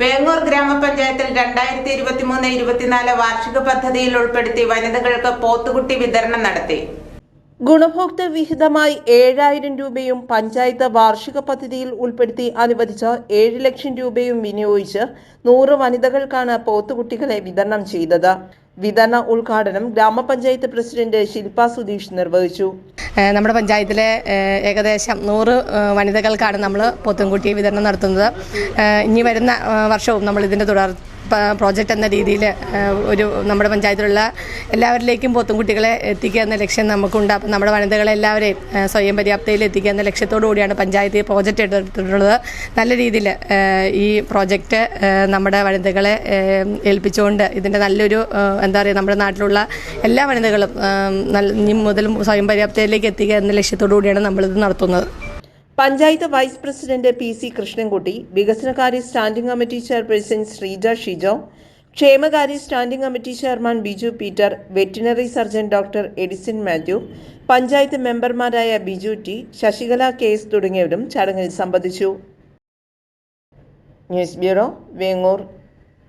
വേങ്ങൂർ ഗ്രാമപഞ്ചായത്തിൽ രണ്ടായിരത്തി ഇരുപത്തിമൂന്ന് ഇരുപത്തിനാല് വാർഷിക പദ്ധതിയിൽ ഉൾപ്പെടുത്തി വനിതകൾക്ക് പോത്തുകുട്ടി വിതരണം നടത്തി. ഗുണഭോക്തൃ വിഹിതമായി ഏഴായിരം രൂപയും പഞ്ചായത്ത് വാർഷിക പദ്ധതിയിൽ ഉൾപ്പെടുത്തി അനുവദിച്ച ഏഴ് ലക്ഷം രൂപയും വിനിയോഗിച്ച് നൂറ് വനിതകൾക്കാണ് പോത്തുകുട്ടികളെ വിതരണം ചെയ്തത്. വിതരണ ഉദ്ഘാടനം ഗ്രാമപഞ്ചായത്ത് പ്രസിഡന്റ് ശില്പ സുധീഷ് നിർവഹിച്ചു. നമ്മുടെ പഞ്ചായത്തിലെ ഏകദേശം നൂറ് വനിതകൾക്കാണ് നമ്മൾ പോത്തുംകുട്ടി വിതരണം നടത്തുന്നത്. ഇനി വരുന്ന വർഷവും നമ്മൾ ഇതിന്റെ തുടർ പ്രോജക്റ്റ് എന്ന രീതിയിൽ ഒരു നമ്മുടെ പഞ്ചായത്തിലുള്ള എല്ലാവരിലേക്കും പോത്തുംകുട്ടികളെ എത്തിക്കുക എന്ന ലക്ഷ്യം നമുക്കുണ്ട്. അപ്പം നമ്മുടെ വനിതകളെ എല്ലാവരെയും സ്വയം പര്യാപ്തയിൽ എത്തിക്കുക എന്ന ലക്ഷ്യത്തോടു കൂടിയാണ് പഞ്ചായത്ത് പ്രോജക്റ്റ് എടുത്തിട്ടുള്ളത്. നല്ല രീതിയിൽ ഈ പ്രോജക്റ്റ് നമ്മുടെ വനിതകളെ ഏൽപ്പിച്ചുകൊണ്ട് ഇതിന്റെ നല്ലൊരു എന്താ പറയുക നമ്മുടെ നാട്ടിലുള്ള എല്ലാ വനിതകളും നല്ല മുതൽ സ്വയം പര്യാപ്തയിലേക്ക് എത്തിക്കുക എന്ന ലക്ഷ്യത്തോടു കൂടിയാണ് നമ്മളിത് നടത്തുന്നത്. Panchayat vice president P C Krishnankutty വികസനകാര്യ standing committee chairperson Sreeja Shijo ക്ഷേമകാര്യ standing committee chairman Biju Peter veterinary surgeon doctor Edison Mathew panchayat മെമ്പർമാരായ Biju T Sasikala K S തുടങ്ങിയവരും ചടങ്ങിൽ സംബന്ധിച്ചു. News bureau Vengoor.